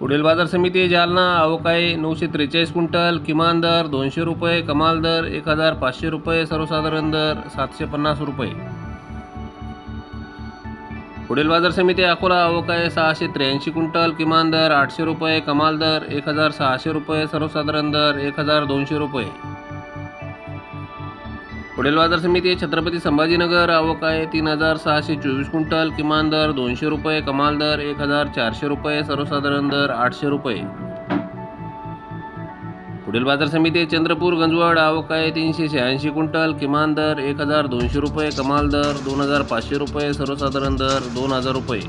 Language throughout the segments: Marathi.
पुढील बाजार समिती जालना अवकाळी नऊशे त्रेचाळीस क्विंटल किमान दर दोनशे रुपये कमाल दर एक हजार पाचशे रुपये सर्वसाधारण दर सातशे पन्नास रुपये. पुढील बाजार समिती अकोला अवकाळी सहाशे त्र्याऐंशी क्विंटल किमान दर आठशे रुपये कमाल दर एक हजार सहाशे रुपये सर्वसाधारण दर एक हजार दोनशे रुपये. पुढील बाजार समिती छत्रपती संभाजीनगर आवक आहे तीन हजार सहाशे चोवीस क्विंटल किमान दर दोनशे रुपये कमाल दर एक हजार चारशे रुपये सर्वसाधारण दर आठशे रुपये. पुढील बाजार समिती चंद्रपूर गंजवड आवक आहे तीनशे शहाऐंशी क्विंटल किमान दर एक हजार दोनशे रुपये कमाल दर दोन हजार पाचशे रुपये सर्वसाधारण दर दोन हजार रुपये.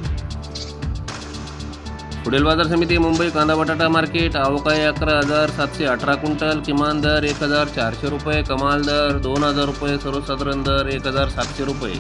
पुढील बाजार समिती मुंबई कांदा बटाटा मार्केट अवकाळी अकरा हजार सातशे अठरा क्विंटल किमान दर एक हजार चारशे रुपये कमाल दर दोन हजार रुपये सर्वसाधारण दर एक हजार सातशे रुपये.